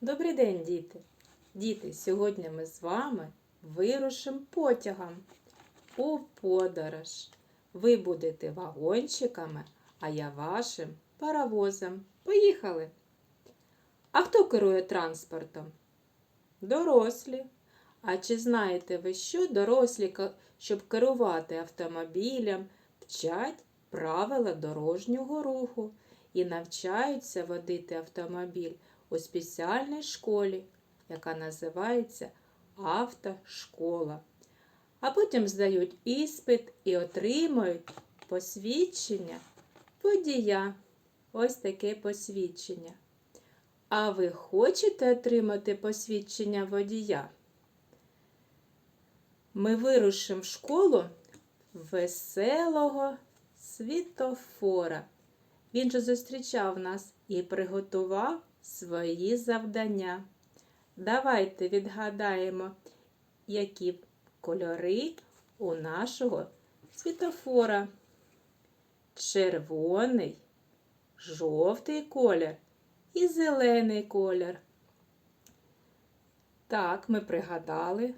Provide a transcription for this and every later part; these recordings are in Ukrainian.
Добрий день, діти! Діти, сьогодні ми з вами вирушимо потягом у подорож. Ви будете вагончиками, а я вашим паровозом. Поїхали! А хто керує транспортом? Дорослі. А чи знаєте ви, що дорослі, щоб керувати автомобілем, вчать правила дорожнього руху і навчаються водити автомобіль у спеціальній школі, яка називається автошкола. А потім здають іспит і отримують посвідчення водія. Ось таке посвідчення. А ви хочете отримати посвідчення водія? Ми вирушимо в школу веселого світофора. Він же зустрічав нас і приготував свої завдання. Давайте відгадаємо, які кольори у нашого світофора. Червоний, жовтий колір і зелений колір. Так, ми пригадали.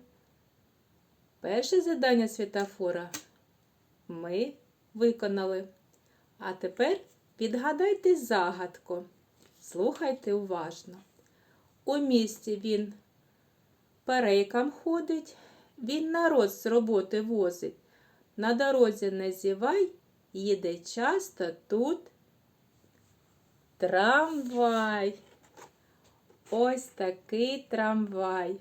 Перше завдання світофора ми виконали. А тепер відгадайте загадку. Слухайте уважно. У місті він перейкам ходить, він народ з роботи возить. На дорозі не зівай, їде часто тут трамвай. Ось такий трамвай.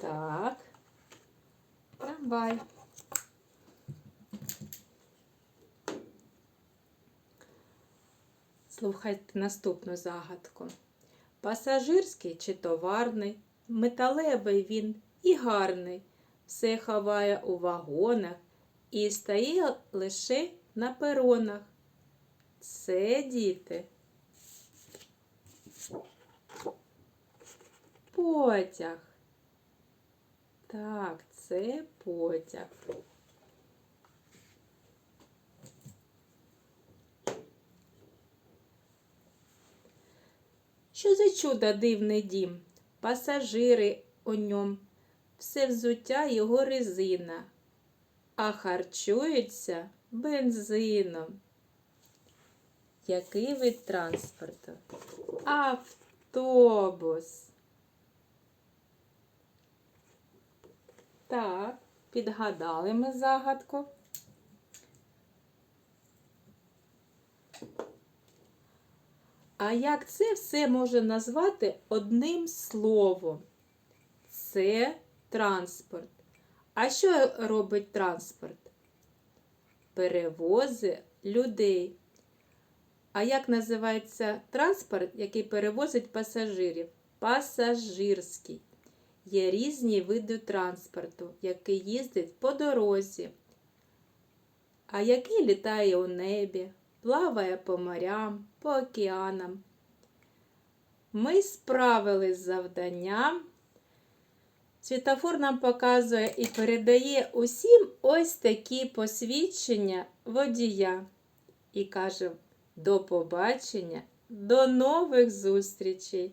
Так. Трамвай. Слухайте наступну загадку. Пасажирський чи товарний, металевий він і гарний, все ховає у вагонах і стає лише на перонах. Це діти. Потяг. Так, це потяг. Що за чудо дивний дім? Пасажири у ньому, все взуття його резина, а харчуються бензином. Який вид транспорту? Автобус. Так, підгадали ми загадку. А як це все може назвати одним словом? Це транспорт. А що робить транспорт? Перевозить людей. А як називається транспорт, який перевозить пасажирів? Пасажирський. Є різні види транспорту, який їздить по дорозі, а який літає у небі, плаває по морям, по океанам. Ми справились з завданням. Світофор нам показує і передає усім ось такі посвідчення водія. І каже: до побачення, до нових зустрічей!